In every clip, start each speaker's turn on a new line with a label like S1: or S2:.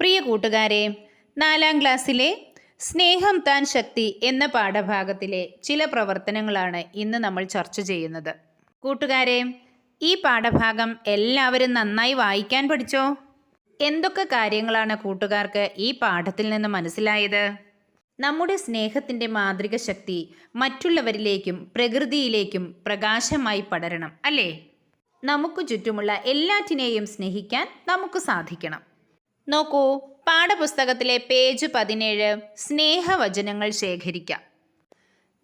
S1: പ്രിയ കൂട്ടുകാരെ നാലാം ക്ലാസ്സിലെ സ്നേഹം താൻ ശക്തി എന്ന പാഠഭാഗത്തിലെ ചില പ്രവർത്തനങ്ങളാണ് ഇന്ന് നമ്മൾ ചർച്ച ചെയ്യുന്നത്. കൂട്ടുകാരെ ഈ പാഠഭാഗം എല്ലാവരും നന്നായി വായിക്കാൻ പഠിച്ചോ? എന്തൊക്കെ കാര്യങ്ങളാണ് കൂട്ടുകാർക്ക് ഈ പാഠത്തിൽ നിന്ന് മനസ്സിലായത്? നമ്മുടെ സ്നേഹത്തിന്റെ മാതൃക ശക്തി മറ്റുള്ളവരിലേക്കും പ്രകൃതിയിലേക്കും പ്രകാശമായി പടരണം അല്ലേ? നമുക്ക് ചുറ്റുമുള്ള എല്ലാറ്റിനെയും സ്നേഹിക്കാൻ നമുക്ക് സാധിക്കണം. നോക്കൂ പാഠപുസ്തകത്തിലെ പേജ് പതിനേഴ് സ്നേഹവചനങ്ങൾ ശേഖരിക്കാം.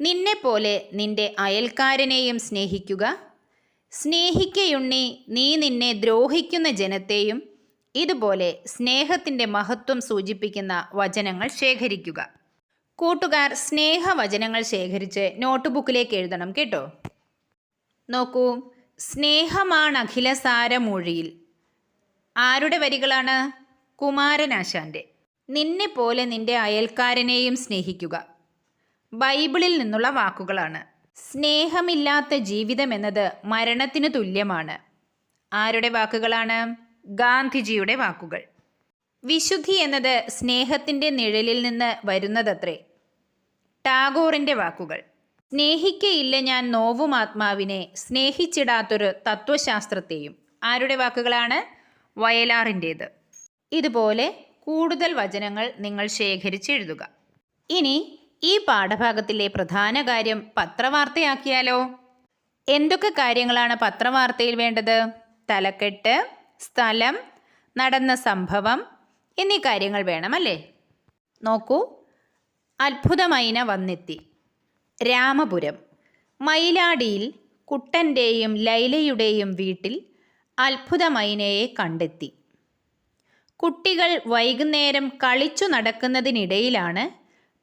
S1: നിന്നെപ്പോലെ നിന്റെ അയൽക്കാരനെയും സ്നേഹിക്കുക. സ്നേഹിക്കയുണ്ണി നീ നിന്നെ ദ്രോഹിക്കുന്ന ജനത്തെയും ഇതുപോലെ സ്നേഹത്തിന്റെ മഹത്വം സൂചിപ്പിക്കുന്ന വചനങ്ങൾ ശേഖരിക്കുക. കൂട്ടുകാർ സ്നേഹവചനങ്ങൾ ശേഖരിച്ച് നോട്ട്ബുക്കിലേക്ക് എഴുതണം കേട്ടോ. നോക്കൂ സ്നേഹമാണ് അഖിലസാരമൊഴിയിൽ ആരുടെ വരികളാണ്? കുമാരനാശാന്റെ നിന്നെ പോലെ നിന്റെ അയൽക്കാരനെയും സ്നേഹിക്കുക. ബൈബിളിൽ നിന്നുള്ള വാക്കുകളാണ്. സ്നേഹമില്ലാത്ത ജീവിതം എന്നത് മരണത്തിന് തുല്യമാണ്. ആരുടെ വാക്കുകളാണ്? ഗാന്ധിജിയുടെ വാക്കുകൾ. വിശുദ്ധി എന്നത് സ്നേഹത്തിന്റെ നിഴലിൽ നിന്ന് വരുന്നതത്രേ. ടാഗോറിന്റെ വാക്കുകൾ. സ്നേഹിക്കയില്ല ഞാൻ നോവും ആത്മാവിനെ സ്നേഹിച്ചിടാത്തൊരു തത്വശാസ്ത്രത്തെയും. ആരുടെ വാക്കുകളാണ്? വയലാറിന്റേത് ഇതുപോലെ കൂടുതൽ വചനങ്ങൾ നിങ്ങൾ ശേഖരിച്ചെഴുതുക. ഇനി ഈ പാഠഭാഗത്തിലെ പ്രധാന കാര്യം പത്രവാർത്തയാക്കിയാലോ? എന്തൊക്കെ കാര്യങ്ങളാണ് പത്രവാർത്തയിൽ വേണ്ടത്? തലക്കെട്ട് സ്ഥലം നടന്ന സംഭവം എന്നീ കാര്യങ്ങൾ വേണമല്ലേ? നോക്കൂ. അത്ഭുതമൈന വന്നെത്തി. രാമപുരം. മയിലാടിയിൽ കുട്ടന്റെയും ലൈലയുടെയും വീട്ടിൽ അത്ഭുതമൈനയെ കണ്ടെത്തി. കുട്ടികൾ വൈകുന്നേരം കളിച്ചു നടക്കുന്നതിനിടയിലാണ്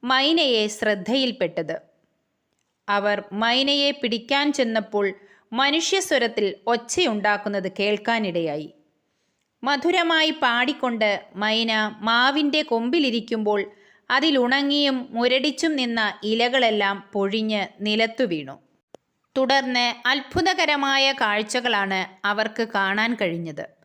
S1: മൈനയെ ശ്രദ്ധയിൽപ്പെട്ടത്. അവർ മൈനയെ പിടിക്കാൻ ചെന്നപ്പോൾ മനുഷ്യസ്വരത്തിൽ ഒച്ചയുണ്ടാക്കുന്നത് കേൾക്കാനിടയായി. മധുരമായി പാടിക്കൊണ്ട് മൈന മാവിന്റെ കൊമ്പിലിരിക്കുമ്പോൾ അതിലുണങ്ങിയും മുരടിച്ചും നിന്ന ഇലകളെല്ലാം പൊഴിഞ്ഞ് നിലത്തു വീണു. തുടർന്ന് അത്ഭുതകരമായ കാഴ്ചകളാണ് അവർക്ക് കാണാൻ കഴിഞ്ഞത്.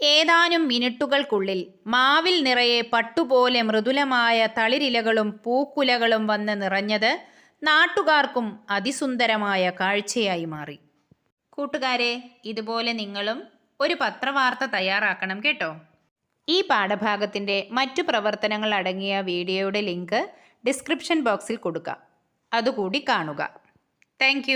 S1: ഏതാനും മിനിറ്റുകൾക്കുള്ളിൽ മാവിൽ നിറയെ പട്ടുപോലെ മൃദുലമായ തളിരിലകളും പൂക്കുലകളും വന്ന് നിറഞ്ഞത് നാട്ടുകാർക്കും അതിസുന്ദരമായ കാഴ്ചയായി മാറി. കൂട്ടുകാരെ ഇതുപോലെ നിങ്ങളും ഒരു പത്രവാർത്ത തയ്യാറാക്കണം കേട്ടോ. ഈ പാഠഭാഗത്തിന്റെ മറ്റു പ്രവർത്തനങ്ങൾ അടങ്ങിയ വീഡിയോയുടെ ലിങ്ക് ഡിസ്ക്രിപ്ഷൻ ബോക്സിൽ കൊടുക്കാം. അതുകൂടി കാണുക. താങ്ക്